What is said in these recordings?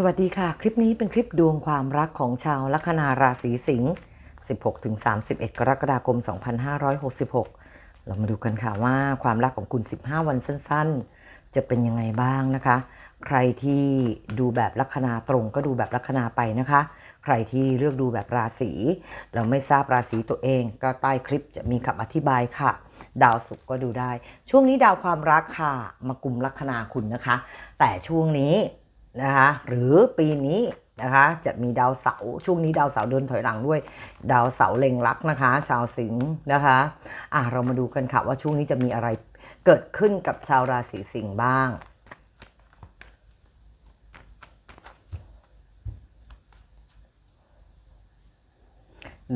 สวัสดีค่ะ คลิปนี้เป็นคลิปดวงความรักของชาวลัคนาราศีสิงห์ 16-31 กรกฎาคม 2566 เรามาดูกันค่ะว่าความรักของคุณ 15 วันสั้นๆ จะเป็นยังไงบ้างนะคะ ใครที่ดูแบบลัคนาตรงก็ดูแบบลัคนาไปนะคะ ใครที่เลือกดูแบบราศีเราไม่ทราบราศีตัวเอง ก็ใต้คลิปจะมีคำอธิบายค่ะ ดาวศุกร์ก็ดูได้ ช่วงนี้ดาวความรักค่ะ มากลุ่มลัคนาคุณนะคะ แต่ช่วงนี้ นะคะหรือปีนี้นะคะจะมีดาวเสาร์ช่วงนี้ดาวเสาร์เดินถอยหลังด้วย ดาวเสาร์เล็งรักนะคะ ชาวสิงห์นะคะอะเรามาดูกันค่ะว่าช่วงนี้จะมีอะไรเกิดขึ้นกับชาวราศีสิงห์บ้าง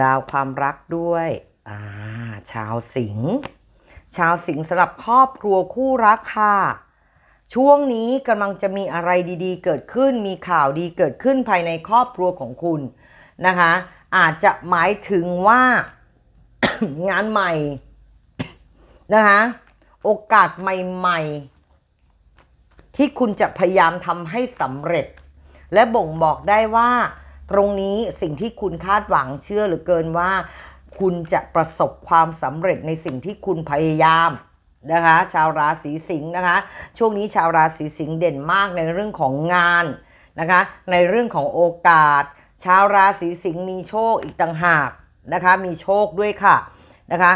ดาวความรักด้วยอ่าชาวสิงห์ ชาวสิงห์สำหรับครอบครัวคู่รักค่ะ ช่วงนี้กำลังจะมีอะไรดี ๆ เกิดขึ้น มีข่าวดีเกิดขึ้นภายในครอบครัวของคุณนะคะ อาจจะหมายถึงว่างานใหม่นะคะโอกาสใหม่ ๆ ที่คุณจะพยายามทำให้สำเร็จ และบ่งบอกได้ว่า ตรงนี้สิ่งที่คุณคาดหวังเชื่อหลือเกินว่า คุณจะประสบความสำเร็จในสิ่งที่คุณพยายาม นะคะ ชาวราศีสิงห์นะคะ ช่วงนี้ชาวราศีสิงห์เด่นมากในเรื่องของงานนะคะ ในเรื่องของโอกาส ชาวราศีสิงห์มีโชคอีกต่างหากนะคะ มีโชคด้วยค่ะนะคะ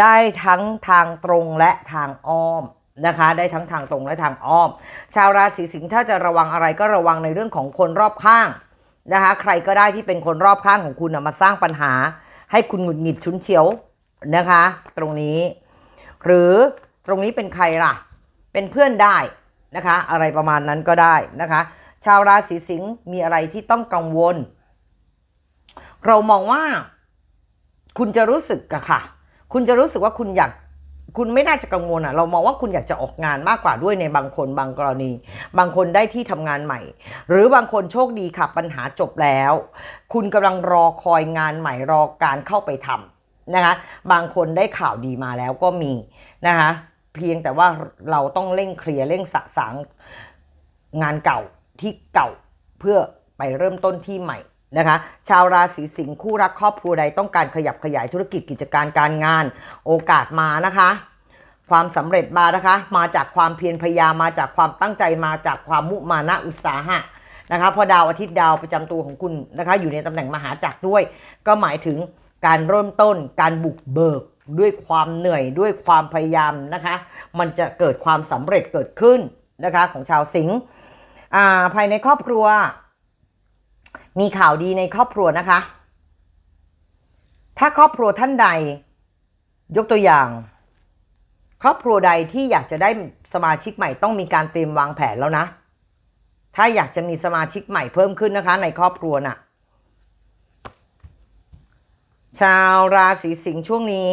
ได้ทั้งทางตรงและทางอ้อมนะคะ ได้ทั้งทางตรงและทางอ้อม ชาวราศีสิงห์ถ้าจะระวังอะไรก็ระวังในเรื่องของคนรอบข้างนะคะ ใครก็ได้ที่เป็นคนรอบข้างของคุณนะมาสร้างปัญหา ให้คุณหงุดหงิดชุนเฉียวนะคะ ตรงนี้ หรือ ตรงนี้เป็นใครล่ะ เป็นเพื่อนได้นะคะ อะไรประมาณนั้นก็ได้นะคะ ชาวราศีสิงห์มีอะไรที่ต้องกังวล เรามองว่า คุณจะรู้สึกอะค่ะ คุณจะรู้สึกว่าคุณอยากคุณไม่น่าจะกังวลอะเรามองว่าคุณอยากจะออกงานมากกว่าด้วยในบางคนบางกรณี บางคนได้ที่ทำงานใหม่ หรือบางคนโชคดีค่ะปัญหาจบแล้ว คุณกำลังรอคอยงานใหม่รอการเข้าไปทำนะคะ บางคนได้ข่าวดีมาแล้วก็มีนะคะ เพียงแต่ว่าเราต้องเร่งเคลียร์เร่งสะสางงานเก่าที่เก่าเพื่อไปเริ่มต้นที่ใหม่นะคะชาวราศีสิงห์คู่รักครอบครัวใดต้องการขยับขยายธุรกิจกิจการการงาน โอกาสมานะคะ ความสำเร็จมานะคะ มาจากความเพียรพยายามมาจากความตั้งใจมาจากความมุมานะอุตสาหะนะคะเพอดาวอาทิตย์ดาวประจำตัวของคุณนะคะอยู่ในตำแหน่งมหาจักรด้วย ก็หมายถึงการเริ่มต้นการบุกเบิก ด้วยความเหนื่อยด้วยความพยายามนะคะ มันจะเกิดความสำเร็จเกิดขึ้นนะคะของชาวสิงห์ภายในครอบครัว มีข่าวดีในครอบครัวนะคะ ถ้าครอบครัวท่านใด ยกตัวอย่าง ครอบครัวใดที่อยากจะได้สมาชิกใหม่ต้องมีการเตรียมวางแผนแล้วนะ ถ้าอยากจะมีสมาชิกใหม่เพิ่มขึ้นนะคะ ในครอบครัวน่ะ ชาวราศีสิงห์ช่วงนี้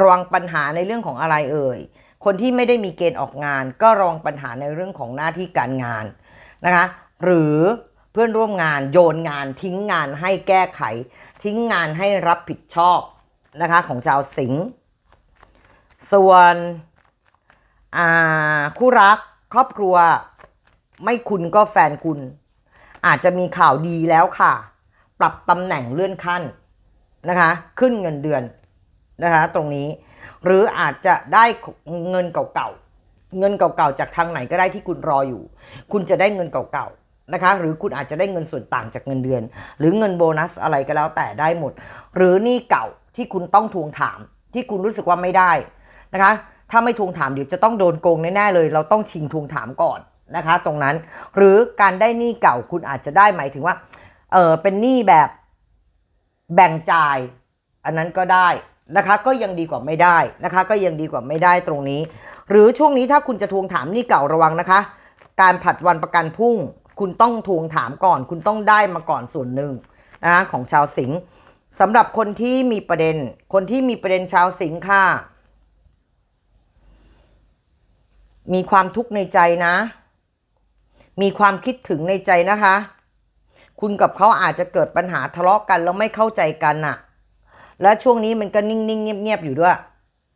ระวังปัญหาในเรื่องของอะไรเอ่ย คนที่ไม่ได้มีเกณฑ์ออกงาน ก็ระวังปัญหาในเรื่องของหน้าที่การงานนะคะ หรือเพื่อนร่วมงานโยนงานทิ้งงานให้แก้ไข ทิ้งงานให้รับผิดชอบนะคะของชาวสิงห์ส่วนคู่รักครอบครัว ไม่คุณก็แฟนคุณ อาจจะมีข่าวดีแล้วค่ะ ปรับตำแหน่งเลื่อนขั้นนะคะ ขึ้นเงินเดือนนะคะตรงนี้ หรืออาจจะได้เงินเก่าๆเงินเก่าๆจากทางไหนก็ได้ที่คุณรออยู่ คุณจะได้เงินเก่าๆนะคะ หรือคุณอาจจะได้เงินส่วนต่างจากเงินเดือน หรือเงินโบนัสอะไรก็แล้วแต่ได้หมด หรือหนี้เก่าที่คุณต้องทวงถาม ที่คุณรู้สึกว่าไม่ได้นะคะ ถ้าไม่ทวงถามเดี๋ยวจะต้องโดนโกงแน่ๆเลย เราต้องชิงทวงถามก่อนนะคะ ตรงนั้น หรือการได้หนี้เก่าคุณอาจจะได้หมายถึงว่า เออเป็นหนี้แบบแบ่งจ่าย อันนั้นก็ได้นะคะ ก็ยังดีกว่าไม่ได้นะคะ ก็ยังดีกว่าไม่ได้ตรงนี้ หรือช่วงนี้ถ้าคุณจะทวงถามหนี้เก่าระวังนะคะ การผัดวันประกันพรุ่ง คุณต้องทวงถามก่อน คุณต้องได้มาก่อนส่วนหนึ่งนะคะของชาวสิงห์สำหรับคนที่มีประเด็น คนที่มีประเด็นชาวสิงห์ค่ะ มีความทุกข์ในใจนะ มีความคิดถึงในใจนะคะ คุณกับเขาอาจจะเกิดปัญหาทะเลาะกันแล้วไม่เข้าใจกันน่ะ และช่วงนี้มันก็นิ่งๆ เงียบๆ อยู่ด้วย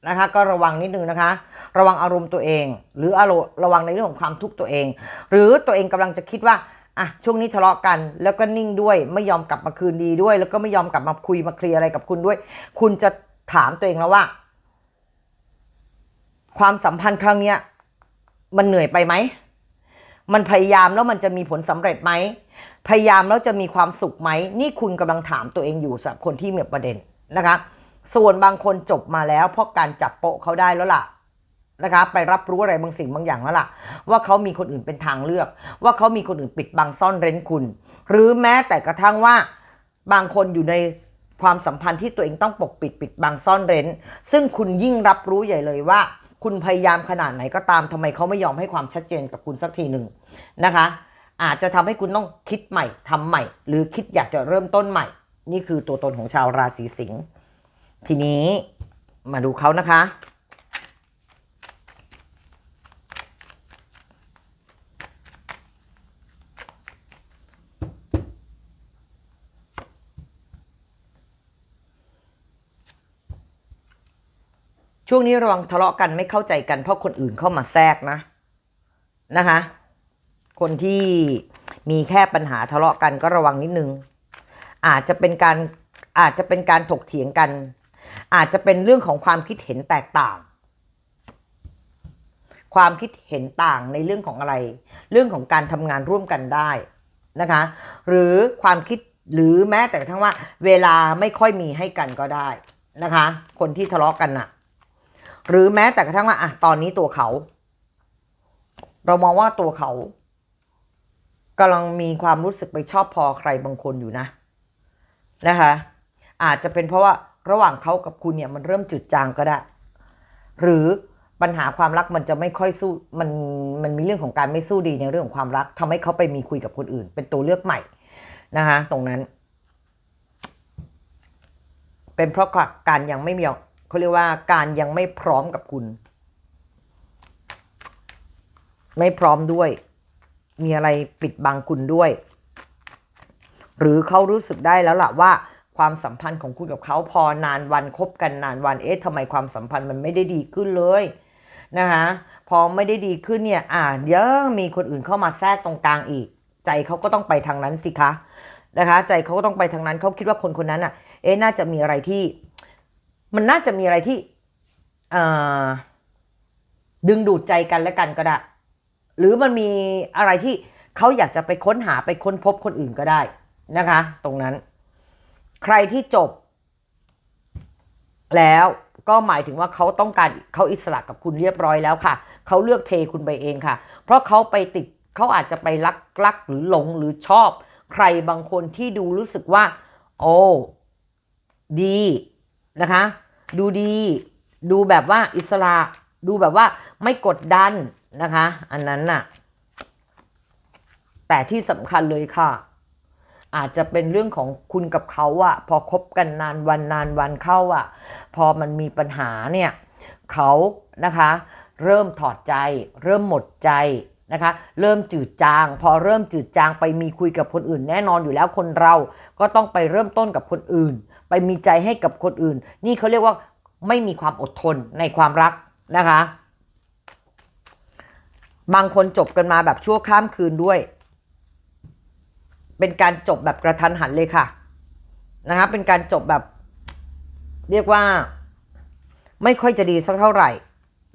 นะคะ ก็ระวังนิดนึงนะคะ ระวังอารมณ์ตัวเอง หรืออารมณ์ระวังในเรื่องของความทุกข์ตัวเอง หรือตัวเองกำลังจะคิดว่าอะช่วงนี้ทะเลาะกันแล้วก็นิ่งด้วยไม่ยอมกลับมาคืนดีด้วย แล้วก็ไม่ยอมกลับมาคุยมาเคลียร์อะไรกับคุณด้วย คุณจะถามตัวเองแล้วว่า ความสัมพันธ์ครั้งเนี้ยมันเหนื่อยไปไหม มันพยายามแล้วมันจะมีผลสำเร็จไหม พยายามแล้วจะมีความสุขไหม นี่คุณกำลังถามตัวเองอยู่สำหรับคนที่มีประเด็นนะคะ ส่วนบางคนจบมาแล้ว เพราะการจับโปะเขาได้แล้วล่ะนะคะ ไปรับรู้อะไรบางสิ่งบางอย่างแล้วล่ะ ว่าเขามีคนอื่นเป็นทางเลือก ว่าเขามีคนอื่นปิดบังซ่อนเร้นคุณ หรือแม้แต่กระทั่งว่าบางคนอยู่ในความสัมพันธ์ที่ตัวเองต้องปกปิดปิดบังซ่อนเร้น ซึ่งคุณยิ่งรับรู้ใหญ่เลยว่า คุณพยายามขนาดไหนก็ตามทำไมเขาไม่ยอมให้ความชัดเจนกับคุณสักทีหนึ่งนะคะ อาจจะทำให้คุณต้องคิดใหม่ทำใหม่ หรือคิดอยากจะเริ่มต้นใหม่ นี่คือตัวตนของชาวราศีสิงห์ทีนี้มาดูเขานะคะ ช่วงนี้ระวังทะเลาะกันไม่เข้าใจกันเพราะคนอื่นเข้ามาแทรกนะนะคะ คนที่มีแค่ปัญหาทะเลาะกันก็ระวังนิดนึง อาจจะเป็นการอาจจะเป็นการถกเถียงกัน อาจจะเป็นเรื่องของความคิดเห็นแตกต่าง ความคิดเห็นต่างในเรื่องของอะไร เรื่องของการทำงานร่วมกันได้นะคะ หรือความคิดหรือแม้แต่กระทั่งว่า เวลาไม่ค่อยมีให้กันก็ได้นะคะ คนที่ทะเลาะกันน่ะ หรือแม้แต่กระทั่งว่าอะตอนนี้ตัวเขา เรามองว่าตัวเขากำลังมีความรู้สึกไปชอบพอใครบางคนอยู่นะนะคะ อาจจะเป็นเพราะว่าระหว่างเขากับคุณเนี่ยมันเริ่มจืดจางก็ได้ หรือปัญหาความรักมันจะไม่ค่อยสู้มันมันมีเรื่องของการไม่สู้ดีในเรื่องของความรักทำให้เขาไปมีคุยกับคนอื่น เป็นตัวเลือกใหม่นะคะตรงนั้น เป็นเพราะการยังไม่มี เขาเรียกว่าการยังไม่พร้อมกับคุณ ไม่พร้อมด้วย มีอะไรปิดบังคุณด้วย หรือเขารู้สึกได้แล้วล่ะว่าความสัมพันธ์ของคุณกับเขาพอนานวันคบกันนานวันเอ๊ะทำไมความสัมพันธ์มันไม่ได้ดีขึ้นเลยนะคะพอไม่ได้ดีขึ้นเนี่ยอ่าเดี๋ยวมีคนอื่นเข้ามาแทรกตรงกลางอีก ใจเขาก็ต้องไปทางนั้นสิคะนะคะ ใจเขาก็ต้องไปทางนั้นเขาคิดว่าคนคนนั้นอะ เอ๊ะน่าจะมีอะไรที่ มันน่าจะมีอะไรที่ดึงดูดใจกันและกันก็ได้ หรือมันมีอะไรที่เขาอยากจะไปค้นหาไปค้นพบคนอื่นก็ได้นะคะ ตรงนั้น ใครที่จบ แล้วก็หมายถึงว่าเขาต้องการเขาอิสระกับคุณเรียบร้อยแล้วค่ะ เขาเลือกเทคุณไปเองค่ะ เพราะเขาไปติดเขาอาจจะไปรักรักหรือหลงหรือชอบ ใครบางคนที่ดูรู้สึกว่า โอ้ดี นะคะ ดูดี ดูแบบว่าอิสระ ดูแบบว่าไม่กดดันนะคะ อันนั้นน่ะ แต่ที่สำคัญเลยค่ะ อาจจะเป็นเรื่องของคุณกับเขาอะพอคบกันนานวันนานวันเข้าอะพอมันมีปัญหาเนี่ยเขานะคะ เริ่มถอดใจ เริ่มหมดใจนะคะ เริ่มจืดจาง พอเริ่มจืดจางไปมีคุยกับคนอื่นแน่นอนอยู่แล้วคนเราก็ต้องไปเริ่มต้นกับคนอื่น ไปมีใจให้กับคนอื่น นี่เขาเรียกว่าไม่มีความอดทนในความรักนะคะ บางคนจบกันมาแบบชั่วข้ามคืนด้วย เป็นการจบแบบกระทันหันเลยค่ะนะคะเป็นการจบแบบ เรียกว่า ไม่ค่อยจะดีสักเท่าไหร่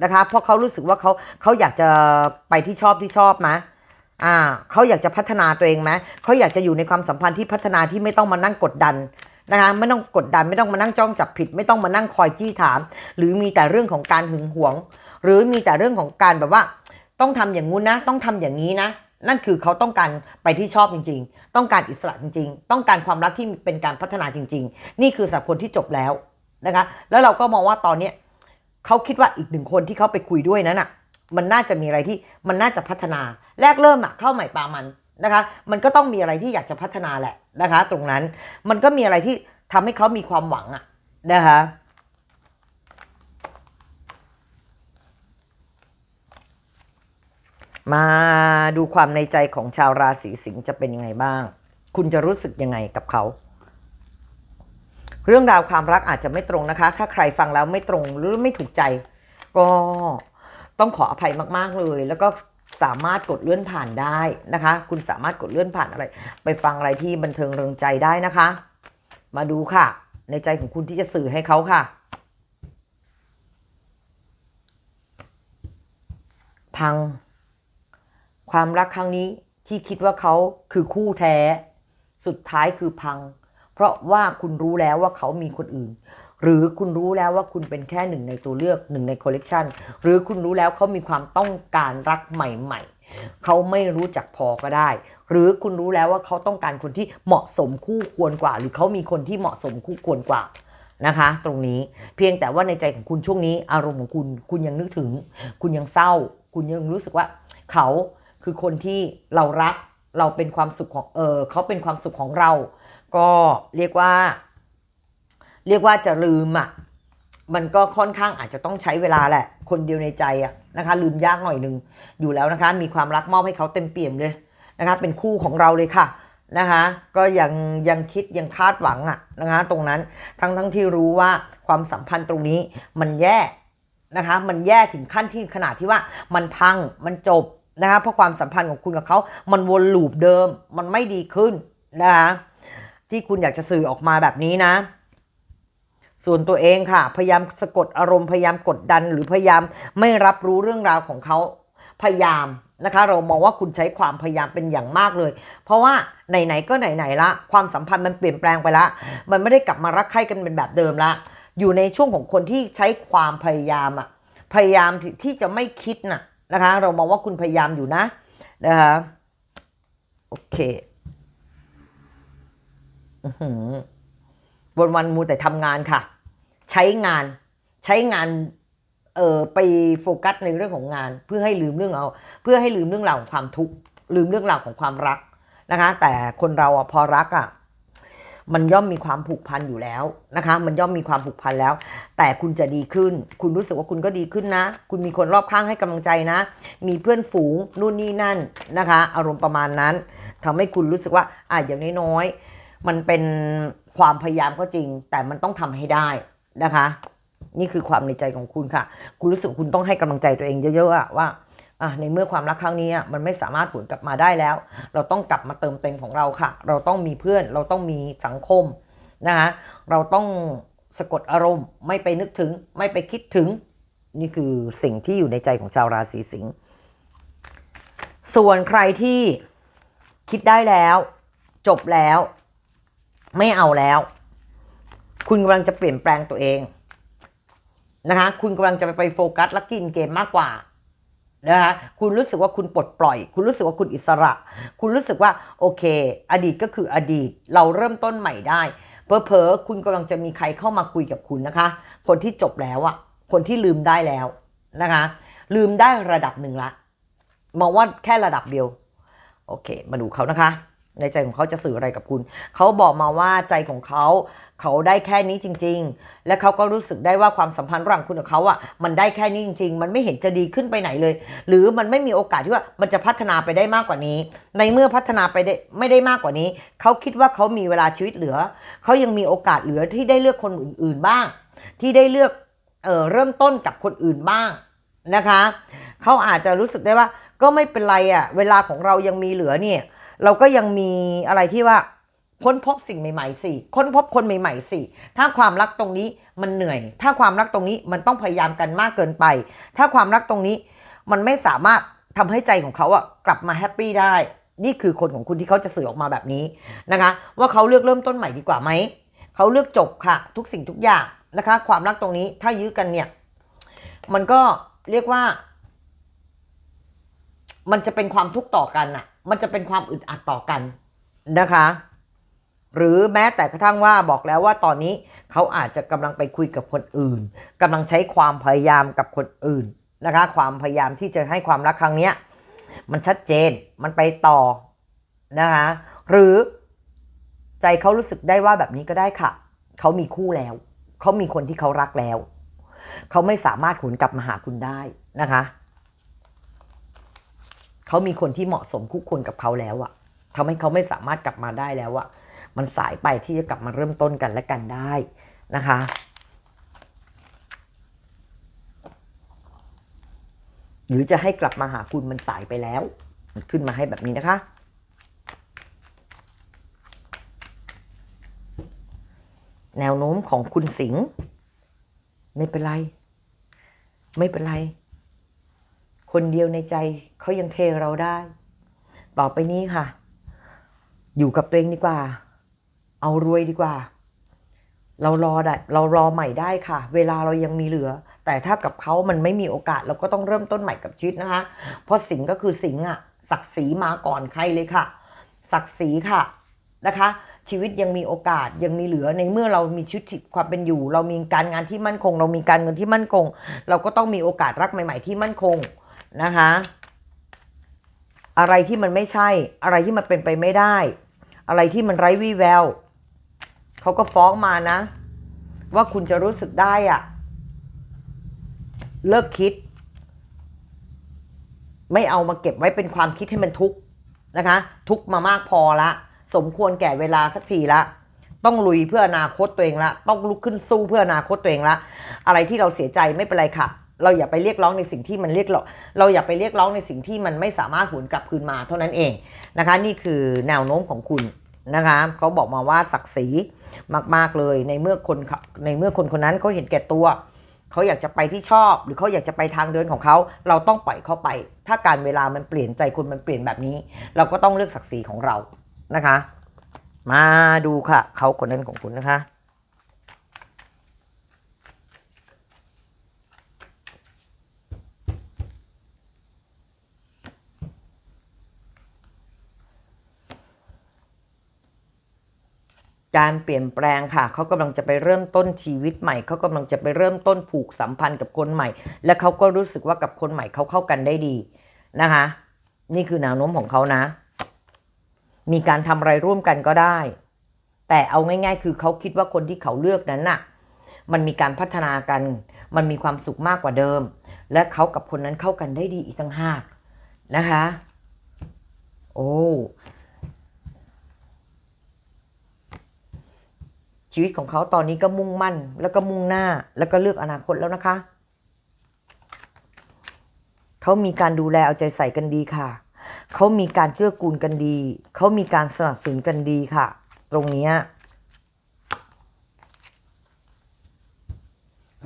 นะคะ เพราะเขารู้สึกว่าเขาเขาอยากจะไปที่ชอบที่ชอบไหมอ่าเขาอยากจะพัฒนาตัวเองไหมเขาอยากจะอยู่ในความสัมพันธ์ที่พัฒนาที่ไม่ต้องมานั่งกดดัน นะคะไม่ต้องกดดันไม่ต้องมานั่งจ้องจับผิด ไม่ต้องมานั่งคอยจี้ถาม หรือมีแต่เรื่องของการหึงหวง หรือมีแต่เรื่องของการแบบว่า ต้องทำอย่างงู้นนะ ต้องทำอย่างนี้นะ นั่นคือเขาต้องการไปที่ชอบจริง ๆ ต้องการอิสระจริง ๆ ต้องการความรักที่เป็นการพัฒนาจริง ๆ นี่คือสำหรับคนที่จบแล้วนะคะ แล้วเราก็มองว่าตอนเนี้ยเขาคิดว่าอีกหนึ่งคนที่เขาไปคุยด้วยนั้นอะ มันน่าจะมีอะไรที่มันน่าจะพัฒนา แรกเริ่มอะเข้าใหม่ปามัน นะคะ มันก็ต้องมีอะไรที่อยากจะพัฒนาแหละนะคะ ตรงนั้นมันก็มีอะไรที่ทำให้เขามีความหวังอะนะคะมาดูความในใจของชาวราศีสิงห์จะเป็นยังไงบ้าง คุณจะรู้สึกยังไงกับเขา เรื่องราวความรักอาจจะไม่ตรงนะคะ ถ้าใครฟังแล้วไม่ตรงหรือไม่ถูกใจ ก็ต้องขออภัยมาก ๆ เลย แล้วก็ สามารถกดเลื่อนผ่านได้นะคะ คุณสามารถกดเลื่อนผ่านอะไร ไปฟังอะไรที่บันเทิงเริงใจได้นะคะ มาดูค่ะ ในใจของคุณที่จะสื่อให้เขาค่ะ พัง ความรักครั้งนี้ที่คิดว่าเขาคือคู่แท้ สุดท้ายคือพัง เพราะว่าคุณรู้แล้วว่าเขามีคนอื่น หรือคุณรู้แล้วว่าคุณเป็นแค่หนึ่งในตัวเลือกหนึ่งในคอลเลกชันหรือคุณรู้แล้วเขามีความต้องการรักใหม่ ๆ เขาไม่รู้จักพอก็ได้ หรือคุณรู้แล้วว่าเขาต้องการคนที่เหมาะสมคู่ควรกว่า หรือเขามีคนที่เหมาะสมคู่ควรกว่านะคะ ตรงนี้เพียงแต่ว่าในใจของคุณช่วงนี้ อารมณ์ของคุณคุณยังนึกถึง คุณยังเศร้า คุณยังรู้สึกว่า เขาคือคนที่เรารักเราเป็นความสุขของเออเขาเป็นความสุขของเรา ก็เรียกว่า เรียกว่าจะลืมอะมันก็ค่อนข้างอาจจะต้องใช้เวลาแหละ คนเดียวในใจอะนะคะ ลืมยากหน่อยหนึ่งอยู่แล้วนะคะ มีความรักมอบให้เขาเต็มเปี่ยมเลยนะคะ เป็นคู่ของเราเลยค่ะนะคะ ก็ยังยังคิดยังคาดหวังอะนะคะ ตรงนั้นทั้งทั้งที่รู้ว่าความสัมพันธ์ตรงนี้มันแย่นะคะ มันแย่ถึงขั้นที่ขนาดที่ว่ามันพังมันจบนะคะเพราะความสัมพันธ์ของคุณกับเขา มันวนลูปเดิม มันไม่ดีขึ้นนะคะที่คุณอยากจะสื่อออกมาแบบนี้นะ ส่วนตัวเองค่ะ พยายามสะกดอารมณ์พยายามกดดัน หรือพยายามไม่รับรู้เรื่องราวของเขาพยายามนะคะ เรามองว่าคุณใช้ความพยายามเป็นอย่างมากเลย เพราะว่าไหนๆก็ไหนๆละ ความสัมพันธ์มันเปลี่ยนแปลงไปละ มันไม่ได้กลับมารักใคร่กันเป็นแบบเดิมละ อยู่ในช่วงของคนที่ใช้ความพยายามอะพยายามที่จะไม่คิดน่ะนะคะ เรามองว่าคุณพยายามอยู่นะนะคะโอเคอืวันวันมูแต่ทำงานค่ะ ใช้งานใช้งานเออไปโฟกัสในเรื่องของงาน เพื่อให้ลืมเรื่องเอา เพื่อให้ลืมเรื่องราวของความทุกข์ลืมเรื่องราวของความรักนะคะ แต่คนเราอะพอรักอะมันย่อมมีความผูกพันอยู่แล้วนะคะ มันย่อมมีความผูกพันแล้ว แต่คุณจะดีขึ้น คุณรู้สึกว่าคุณก็ดีขึ้นนะ คุณมีคนรอบข้างให้กำลังใจนะ มีเพื่อนฝูงนู่นนี่นั่นนะคะ อารมณ์ประมาณนั้นทำให้คุณรู้สึกว่าอะอย่างน้อยๆมันเป็นความพยายามก็จริง แต่มันต้องทำให้ได้ นะคะ นี่คือความในใจของคุณค่ะ คุณรู้สึกคุณต้องให้กำลังใจตัวเองเยอะๆอะว่าในเมื่อความรักครั้งนี้มันไม่สามารถหวนกลับมาได้แล้ว เราต้องกลับมาเติมเต็มของเราค่ะ เราต้องมีเพื่อนเราต้องมีสังคมนะคะเราต้องสะกดอารมณ์ไม่ไปนึกถึงไม่ไปคิดถึง นี่คือสิ่งที่อยู่ในใจของชาวราศีสิงห์ส่วนใครที่คิดได้แล้ว จบแล้ว ไม่เอาแล้ว คุณกำลังจะเปลี่ยนแปลงตัวเองนะคะคุณกำลังจะไปโฟกัสและกินเกมมากกว่านะคะคุณรู้สึกว่าคุณปลดปล่อย คุณรู้สึกว่าคุณอิสระ คุณรู้สึกว่าโอเค อดีตก็คืออดีตเราเริ่มต้นใหม่ได้เพอๆคุณกำลังจะมีใครเข้ามาคุยกับคุณนะคะ คนที่จบแล้วอะคนที่ลืมได้แล้วนะคะ ลืมได้ระดับหนึ่งละมองว่าแค่ระดับเดียว โอเค มาดูเขานะคะ ในใจของเขาจะสื่ออะไรกับคุณ เขาบอกมาว่าใจของเขา เขาได้แค่นี้จริง ๆ และเขาก็รู้สึกได้ว่าความสัมพันธ์ระหว่างคุณกับเขาอะมันได้แค่นี้จริง ๆ มันไม่เห็นจะดีขึ้นไปไหนเลย หรือมันไม่มีโอกาสที่ว่ามันจะพัฒนาไปได้มากกว่านี้ ในเมื่อพัฒนาไปได้ไม่ได้มากกว่านี้ เขาคิดว่าเขามีเวลาชีวิตเหลือ เขายังมีโอกาสเหลือที่ได้เลือกคนอื่น ๆบ้าง ที่ได้เลือกเออเริ่มต้นกับคนอื่นบ้างนะคะเขาอาจจะรู้สึกได้ว่าก็ไม่เป็นไรอะ่ะเวลาของเรายังมีเหลือเนี่ย เราก็ยังมีอะไรที่ว่า ค้นพบสิ่งใหม่ๆสิค้นพบคนใหม่ๆสิถ้าความรักตรงนี้มันเหนื่อย ถ้าความรักตรงนี้มันต้องพยายามกันมากเกินไป ถ้าความรักตรงนี้มันไม่สามารถทำให้ใจของเขาอะกลับมาแฮปปี้ได้ นี่คือคนของคุณที่เขาจะสื่อออกมาแบบนี้นะคะ ว่าเขาเลือกเริ่มต้นใหม่ดีกว่าไหมเขาเลือกจบค่ะ ทุกสิ่งทุกอย่างนะคะ ความรักตรงนี้ถ้ายื้อกันเนี่ย มันก็เรียกว่า มันจะเป็นความทุกข์ต่อกันน่ะมันจะเป็นความอึดอัดต่อกันนะคะ หรือแม้แต่กระทั่งว่าบอกแล้วว่าตอนนี้เขาอาจจะกำลังไปคุยกับคนอื่นกำลังใช้ความพยายามกับคนอื่นนะคะ ความพยายามที่จะให้ความรักครั้งเนี้ยมันชัดเจนมันไปต่อนะคะหรือใจเขารู้สึกได้ว่าแบบนี้ก็ได้ค่ะ เขามีคู่แล้ว เขามีคนที่เขารักแล้ว เขาไม่สามารถหวนกลับมาหาคุณได้นะคะ เขามีคนที่เหมาะสมคู่ควรกับเขาแล้วอะทำให้เขาไม่สามารถกลับมาได้แล้วอะ มันสายไปที่จะกลับมาเริ่มต้นกันและกันได้นะคะหรือจะให้กลับมาหาคุณมันสายไปแล้ว มันขึ้นมาให้แบบนี้นะคะ แนวโน้มของคุณสิงห์ไม่เป็นไร ไม่เป็นไร คนเดียวในใจเขายังเทเราได้ ต่อไปนี้ค่ะ อยู่กับตัวเองดีกว่า เอารวยดีกว่า เรารอได้เรารอใหม่ได้ค่ะ เวลาเรายังมีเหลือ แต่ถ้ากับเขามันไม่มีโอกาสเราก็ต้องเริ่มต้นใหม่กับชีวิตนะคะ เพราะสิงก็คือสิงอะศักดิ์ศรีมาก่อนใครเลยค่ะ ศักดิ์ศรีค่ะนะคะชีวิตยังมีโอกาสยังมีเหลือในเมื่อเรามีชีวิตความเป็นอยู่ เรามีการงานที่มั่นคง เรามีการเงินที่มั่นคง เราก็ต้องมีโอกาสรักใหม่ ๆ ที่มั่นคงนะคะ อะไรที่มันไม่ใช่ อะไรที่มันเป็นไปไม่ได้ อะไรที่มันไร้วี่แวว เขาก็ฟ้องมานะ ว่าคุณจะรู้สึกได้อะเลิกคิด ไม่เอามาเก็บไว้เป็นความคิดให้มันทุกข์นะคะ ทุกข์มามากพอละ สมควรแก่เวลาสักทีละต้องลุยเพื่ออนาคตตัวเองละ ต้องลุกขึ้นสู้เพื่ออนาคตตัวเองละ อะไรที่เราเสียใจไม่เป็นไรค่ะ เราอย่าไปเรียกร้องในสิ่งที่มันเรียกร้องเราอย่าไปเรียกร้องในสิ่งที่มันไม่สามารถหวนกลับคืนมาเท่านั้นเองนะคะ นี่คือแนวโน้มของคุณ นะคะเขาบอกมาว่าศักดิ์ศรีมาก ๆ เลยในเมื่อคนในเมื่อคนคนนั้นเขาเห็นแก่ตัวเขาอยากจะไปที่ชอบ หรือเขาอยากจะไปทางเดินของเขาเราต้องปล่อยเขาไป ถ้าการเวลามันเปลี่ยนใจคุณมันเปลี่ยนแบบนี้ เราก็ต้องเลือกศักดิ์ศรีของเรานะคะ มาดูค่ะ เขาคนนั้นของคุณนะคะ การเปลี่ยนแปลงค่ะ เขากำลังจะไปเริ่มต้นชีวิตใหม่ เขากำลังจะไปเริ่มต้นผูกสัมพันธ์กับคนใหม่ และเขาก็รู้สึกว่ากับคนใหม่เขาเข้ากันได้ดีนะคะ นี่คือแนวโน้มของเขานะ มีการทำอะไรร่วมกันก็ได้ แต่เอาง่าย ๆ คือเขาคิดว่าคนที่เขาเลือกนั้นน่ะ มันมีการพัฒนากัน มันมีความสุขมากกว่าเดิม และเขากับคนนั้นเข้ากันได้ดีอีกต่างหากนะคะ โอ้ ชีวิตของเขาตอนนี้ก็มุ่งมั่น แล้วก็มุ่งหน้าแล้วก็เลือกอนาคตแล้วนะคะ เขามีการดูแลเอาใจใส่กันดีค่ะ เขามีการเกื้อกูลกันดี เขามีการสนับสนุนกันดีค่ะ ตรงนี้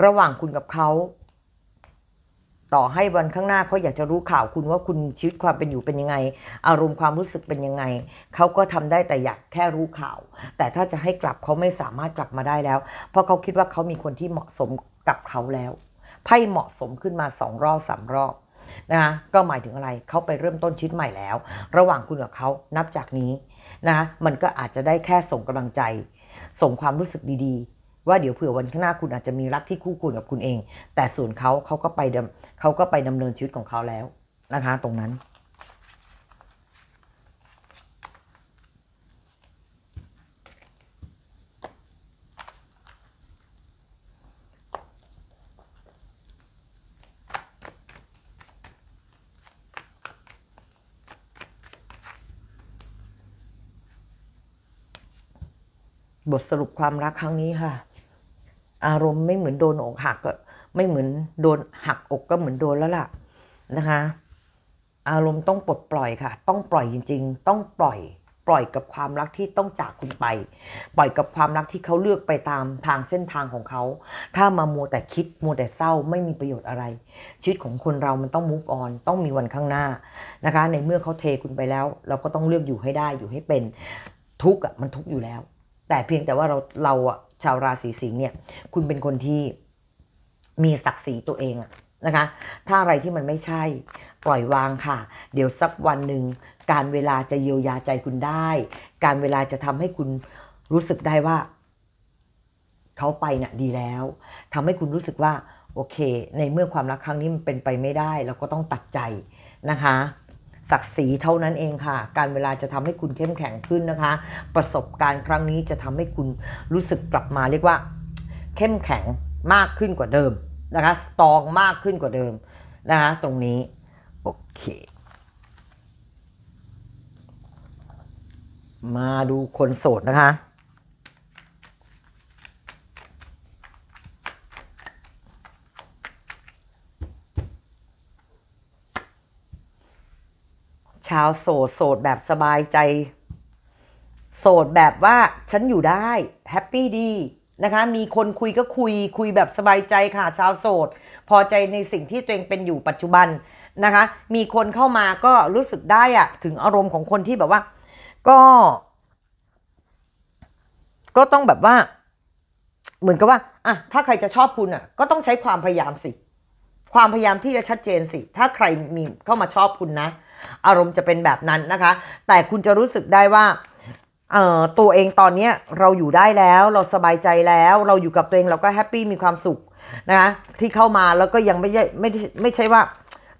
ระหว่างคุณกับเขา ต่อให้วันข้างหน้าเขาอยากจะรู้ข่าวคุณว่าคุณชีวิตความเป็นอยู่เป็นยังไง อารมณ์ความรู้สึกเป็นยังไงเขาก็ทำได้แต่อยากแค่รู้ข่าว แต่ถ้าจะให้กลับเขาไม่สามารถกลับมาได้แล้ว เพราะเขาคิดว่าเขามีคนที่เหมาะสมกับเขาแล้วไพ่เหมาะสมขึ้นมาสองรอบสามรอบนะคะก็หมายถึงอะไรเขาไปเริ่มต้นชีวิตใหม่แล้ว ระหว่างคุณกับเขานับจากนี้นะคะมันก็อาจจะได้แค่ส่งกำลังใจ ส่งความรู้สึกดีๆ ว่าเดี๋ยวเผื่อวันข้างหน้าคุณอาจจะมีรักที่คู่ควรกับคุณเอง แต่ส่วนเขาเขาก็ไปเขาก็ไปดำเนินชีวิตของเขาแล้วนะคะ ตรงนั้น บทสรุปความรักครั้งนี้ค่ะ อารมณ์ไม่เหมือนโดนอกหักก็ไม่เหมือนโดนหักอกก็เหมือนโดนแล้วล่ะนะคะ อารมณ์ต้องปลดปล่อยค่ะ ต้องปล่อยจริง ๆ ต้องปล่อย ปล่อยกับความรักที่ต้องจากคุณไป ปล่อยกับความรักที่เขาเลือกไปตามทางเส้นทางของเขา ถ้ามามัวแต่คิดมัวแต่เศร้าไม่มีประโยชน์อะไร ชีวิตของคนเรามันต้องมุกออนต้องมีวันข้างหน้านะคะ ในเมื่อเขาเทคุณไปแล้ว เราก็ต้องเลือกอยู่ให้ได้อยู่ให้เป็น ทุกข์อะมันทุกข์อยู่แล้ว แต่เพียงแต่ว่าเราเราอะชาวราศีสิงห์เนี่ย คุณเป็นคนที่มีศักดิ์ศรีตัวเองอะนะคะ ถ้าอะไรที่มันไม่ใช่ปล่อยวางค่ะ เดี๋ยวสักวันหนึ่งการเวลาจะเยียวยาใจคุณได้ การเวลาจะทำให้คุณรู้สึกได้ว่าเขาไปน่ะดีแล้วทำให้คุณรู้สึกว่าโอเค ในเมื่อความรักครั้งนี้มันเป็นไปไม่ได้ เราก็ต้องตัดใจนะคะ ศักดิ์ศรีเท่านั้นเองค่ะ การเวลาจะทำให้คุณเข้มแข็งขึ้นนะคะ ประสบการณ์ครั้งนี้จะทำให้คุณรู้สึกกลับมาเรียกว่า เข้มแข็งมากขึ้นกว่าเดิมนะคะสตองมากขึ้นกว่าเดิมนะคะตรงนี้ โอเค มาดูคนโสดนะคะ ชาวโสดโสดแบบสบายใจ โสดแบบว่าฉันอยู่ได้แฮปปี้ดีนะคะ มีคนคุยก็คุยคุยแบบสบายใจค่ะ ชาวโสด พอใจในสิ่งที่ตัวเองเป็นอยู่ปัจจุบันนะคะ มีคนเข้ามาก็รู้สึกได้อะถึงอารมณ์ของคนที่แบบว่า ก็ ก็ต้องแบบว่า เหมือนกับว่าอะถ้าใครจะชอบคุณอะ ก็ต้องใช้ความพยายามสิ ความพยายามที่จะชัดเจนสิ ถ้าใครมีเข้ามาชอบคุณนะ อารมณ์จะเป็นแบบนั้นนะคะ แต่คุณจะรู้สึกได้ว่าตัวเองตอนนี้เราอยู่ได้แล้วเราสบายใจแล้ว เราอยู่กับตัวเองเราก็แฮปปี้มีความสุขนะคะที่เข้ามาแล้วก็ยังไม่ใช่ไม่ได้ไม่ใช่ว่า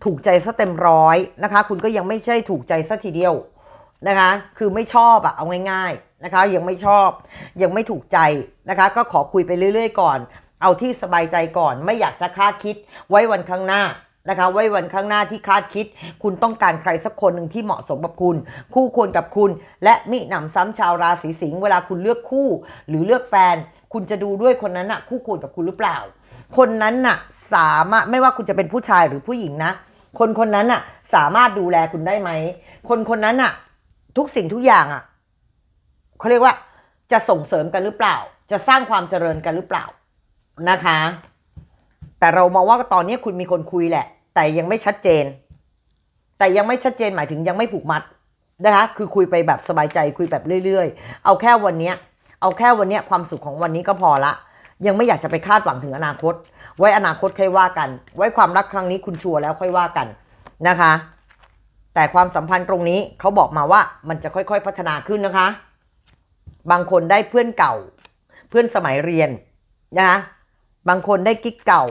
ถูกใจซะเต็มร้อยนะคะ คุณก็ยังไม่ใช่ถูกใจซะทีเดียวนะคะ คือไม่ชอบอะเอาง่าย ๆนะคะ ยังไม่ชอบยังไม่ถูกใจนะคะ ก็ขอคุยไปเรื่อย ๆ ก่อน เอาที่สบายใจก่อน ไม่อยากจะคาดคิดไว้วันข้างหน้า นะคะไว้วันข้างหน้าที่คาดคิด คุณต้องการใครสักคนหนึ่งที่เหมาะสมกับคุณ คู่ควรกับคุณ และมิหนำซ้ำชาวราศีสิงห์เวลาคุณเลือกคู่ หรือเลือกแฟน คุณจะดูด้วยคนนั้นน่ะ คู่ควรกับคุณหรือเปล่า คนนั้นน่ะ สามารถไม่ว่าคุณจะเป็นผู้ชายหรือผู้หญิงนะ คนคนนั้นน่ะ สามารถดูแลคุณได้ไหม คนคนนั้นน่ะ ทุกสิ่งทุกอย่างอะเขาเรียกว่า จะส่งเสริมกันหรือเปล่า จะสร้างความเจริญกันหรือเปล่านะคะ แต่เรามองว่าตอนนี้คุณมีคนคุยแหละ แต่ยังไม่ชัดเจน แต่ยังไม่ชัดเจนหมายถึงยังไม่ผูกมัดนะคะ คือคุยไปแบบสบายใจคุยแบบเรื่อย ๆ เอาแค่วันนี้เอาแค่วันนี้ความสุขของวันนี้ก็พอละ ยังไม่อยากจะไปคาดหวังถึงอนาคต ไว้อนาคตค่อยว่ากัน ไว้ความรักครั้งนี้คุณชัวร์แล้วค่อยว่ากันนะคะ แต่ความสัมพันธ์ตรงนี้เขาบอกมาว่ามันจะค่อยๆพัฒนาขึ้นนะคะ บางคนได้เพื่อนเก่า เพื่อนสมัยเรียนนะคะ บางคนได้กิ๊กเก่า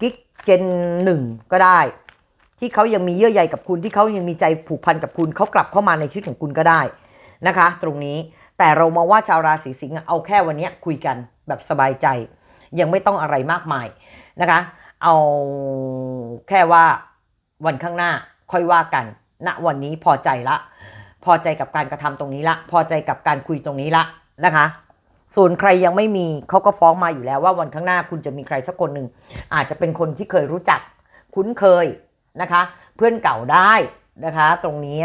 กิ๊กเจนหนึ่งก็ได้ ที่เขายังมีเยื่อใยกับคุณที่เขายังมีใจผูกพันกับคุณเขากลับเข้ามาในชีวิตของคุณก็ได้นะคะ ตรงนี้แต่เรามองว่าชาวราศีสิงห์เอาแค่วันนี้คุยกันแบบสบายใจ ยังไม่ต้องอะไรมากมายนะคะ เอาแค่ว่าวันข้างหน้าค่อยว่ากันณวันนี้พอใจละ พอใจกับการกระทำตรงนี้ละ พอใจกับการคุยตรงนี้ละนะคะ ส่วนใครยังไม่มีเขาก็ฟ้องมาอยู่แล้วว่าวันข้างหน้าคุณจะมีใครสักคนหนึ่งอาจจะเป็นคนที่เคยรู้จัก คุ้นเคยนะคะ เพื่อนเก่าได้นะคะ ตรงนี้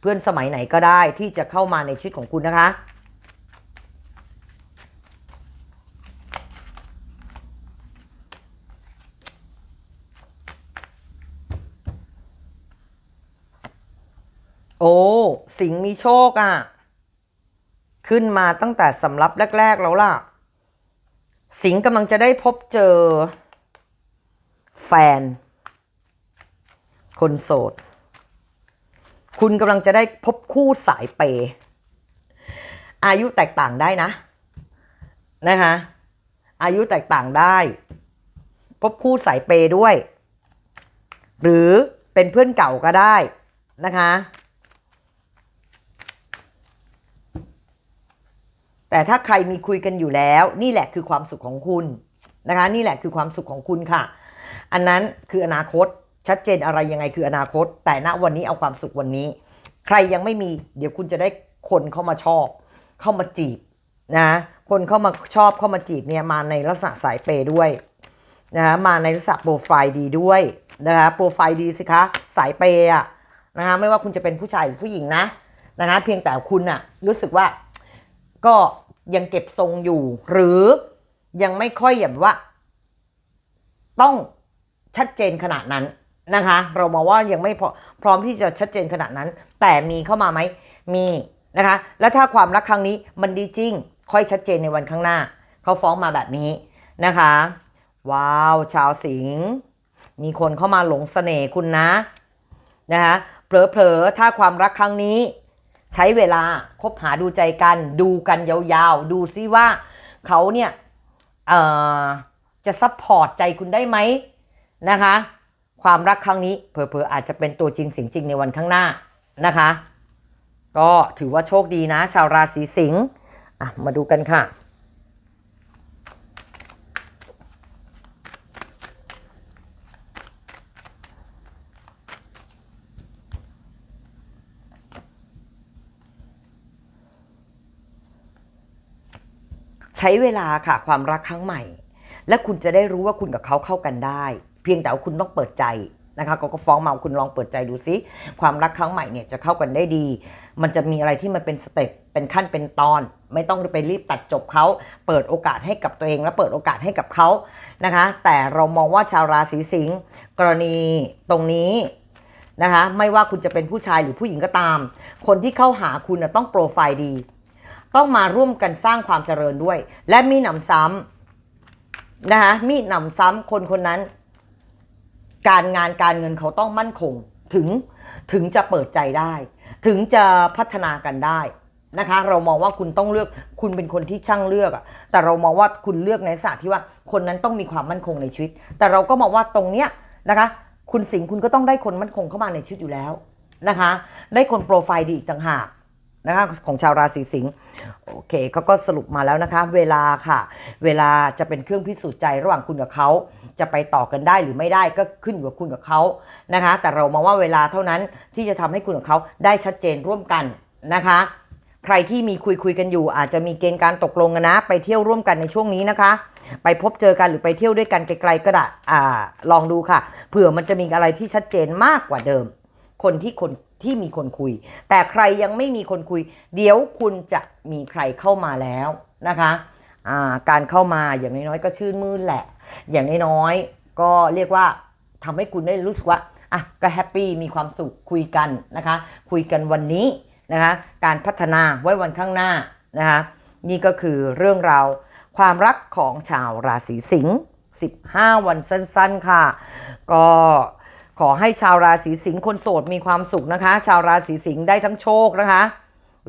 เพื่อนสมัยไหนก็ได้ที่จะเข้ามาในชีวิตของคุณนะคะโอ้ สิงมีโชคอะ่ะ ขึ้นมาตั้งแต่สำรับแรก ๆ แล้วล่ะ สิงห์กำลังจะได้พบเจอ แฟน คนโสด คุณกำลังจะได้พบคู่สายเปย์อายุแตกต่างได้นะ นะคะอายุแตกต่างได้ พบคู่สายเปย์ด้วย หรือเป็นเพื่อนเก่าก็ได้นะคะ แต่ถ้าใครมีคุยกันอยู่แล้ว นี่แหละคือความสุขของคุณนะคะ นี่แหละคือความสุขของคุณค่ะ อันนั้นคืออนาคตชัดเจนอะไรยังไงคืออนาคต แต่ณวันนี้เอาความสุขวันนี้ ใครยังไม่มีเดี๋ยวคุณจะได้คนเข้ามาชอบ เข้ามาจีบนะคนเข้ามาชอบเข้ามาจีบเนี่ยมาในลักษณะสายเปย์ด้วยนะะมาในลักษณะโปรไฟล์ดีด้วยนะคะโปรไฟล์ดีสิคะสายเปย์อะนะคะไม่ว่าคุณจะเป็นผู้ชายหรือผู้หญิงนะนะคะเพียงแต่คุณอะรู้สึกว่า ก็ยังเก็บทรงอยู่ หรือยังไม่ค่อยแบบว่า ต้องชัดเจนขนาดนั้นนะคะ เรามาว่ายังไม่พอพร้อมที่จะชัดเจนขนาดนั้น แต่มีเข้ามาไหมมีนะคะ แล้วถ้าความรักครั้งนี้มันดีจริง ค่อยชัดเจนในวันข้างหน้า เขาฟ้องมาแบบนี้นะคะ ว้าว ชาวสิงห์มีคนเข้ามาหลงเสน่ห์คุณนะนะคะเผลอๆถ้าความรักครั้งนี้ ใช้เวลาคบหาดูใจกัน ดูกันยาวๆ ดูซิว่าเขาเนี่ยจะซัพพอร์ตใจคุณได้ไหมนะคะ ความรักครั้งนี้เผลอๆอาจจะเป็นตัวจริงเสียงจริงในวันข้างหน้านะคะ ก็ถือว่าโชคดีนะ ชาวราศีสิงห์มาดูกันค่ะ ช้เวลาค่ะความรักครั้งใหม่ และคุณจะได้รู้ว่าคุณกับเขาเข้ากันได้ เพียงแต่ว่าคุณต้องเปิดใจนะคะก็ก็ฟ้องมาคุณลองเปิดใจดูซิความรักครั้งใหม่เนี่ยจะเข้ากันได้ดี มันจะมีอะไรที่มันเป็นสเต็ปเป็นขั้นเป็นตอน ไม่ต้องไปรีบตัดจบเขา เปิดโอกาสให้กับตัวเอง และเปิดโอกาสให้กับเขานะคะ แต่เรามองว่าชาวราศีสิงห์กรณีตรงนี้นะคะ ไม่ว่าคุณจะเป็นผู้ชายหรือผู้หญิงก็ตาม คนที่เข้าหาคุณต้องโปรไฟล์ดี ต้องมาร่วมกันสร้างความเจริญด้วย และมีหนำซ้ำนะคะมีหนำซ้ำคนคนนั้น การงานการเงินเขาต้องมั่นคงถึงถึงจะเปิดใจได้ ถึงจะพัฒนากันได้นะคะ เรามองว่าคุณต้องเลือกคุณเป็นคนที่ช่างเลือกอะแต่เรามองว่าคุณเลือกในศาสตร์ที่ว่าคนนั้นต้องมีความมั่นคงในชีวิต แต่เราก็มองว่าตรงเนี้ยนะคะ คุณสิงคุณก็ต้องได้คนมั่นคงเข้ามาในชีวิตอยู่แล้วนะคะ ได้คนโปรไฟล์ดีอีกต่างหาก นะคะของชาวราศีสิงห์โอเคเขาก็สรุปมาแล้วนะคะ เวลาค่ะ เวลาจะเป็นเครื่องพิสูจน์ใจระหว่างคุณกับเขาจะไปต่อกันได้หรือไม่ได้ก็ขึ้นอยู่กับคุณกับเขานะคะ แต่เรามองว่าเวลาเท่านั้นที่จะทำให้คุณกับเขาได้ชัดเจนร่วมกันนะคะ ใครที่มีคุยคุยกันอยู่ อาจจะมีเกณฑ์การตกลงกันนะ ไปเที่ยวร่วมกันในช่วงนี้นะคะ ไปพบเจอกันหรือไปเที่ยวด้วยกันไกลๆก็ได้ลองดูค่ะ เผื่อมันจะมีอะไรที่ชัดเจนมากกว่าเดิม คนที่คนที่มีคนคุย แต่ใครยังไม่มีคนคุย เดี๋ยวคุณจะมีใครเข้ามาแล้วนะคะาการเข้ามาอย่างน้อยๆก็ชื่นมื่นแหละ อย่างน้อยๆก็เรียกว่าทำให้คุณได้รู้สึกว่าอะก็แฮปปี้มีความสุขคุยกันนะคะ คุยกันวันนี้นะคะการพัฒนาไว้วันข้างหน้านะคะนี่ก็คือเรื่องราวความรักของชาวราศีสิงห์15 วันสั้น ๆ ค่ะ ก็ ขอให้ชาวราศีสิงห์คนโสดมีความสุขนะคะ ชาวราศีสิงห์ได้ทั้งโชคนะคะ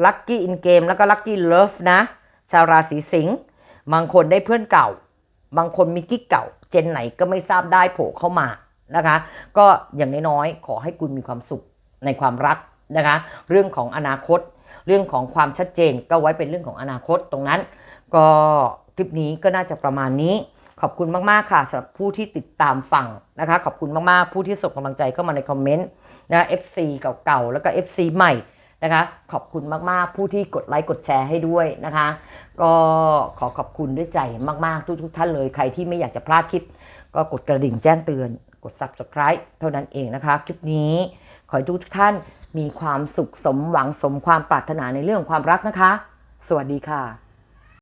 ลัคกี้อินเกมแล้วก็ลัคกี้เลิฟนะ ชาวราศีสิงห์บางคนได้เพื่อนเก่า บางคนมีกิ๊กเก่า เจนไหนก็ไม่ทราบได้โผล่เข้ามานะคะ ก็อย่างน้อยๆขอให้คุณมีความสุขในความรักนะคะ เรื่องของอนาคต เรื่องของความชัดเจนก็ไว้เป็นเรื่องของอนาคตตรงนั้น ก็คลิปนี้ก็น่าจะประมาณนี้ ขอบคุณมาก ๆ ค่ะสำหรับผู้ที่ติดตามฟังนะคะ ขอบคุณมาก ๆ ผู้ที่ส่งกำลังใจเข้ามาในคอมเมนต์นะ FC เก่า ๆ แล้วก็ FC ใหม่นะคะ ขอบคุณมาก ๆ ผู้ที่กดไลค์กดแชร์ให้ด้วยนะคะ ก็ขอขอบคุณด้วยใจมาก ๆ ทุก ๆ ท่านเลยใครที่ไม่อยากจะพลาดคลิป ก็กดกระดิ่งแจ้งเตือน กด subscribe เท่านั้นเองนะคะ คลิปนี้ขอให้ทุกท่านมีความสุขสมหวังสมความปรารถนาในเรื่องความรักนะคะ สวัสดีค่ะ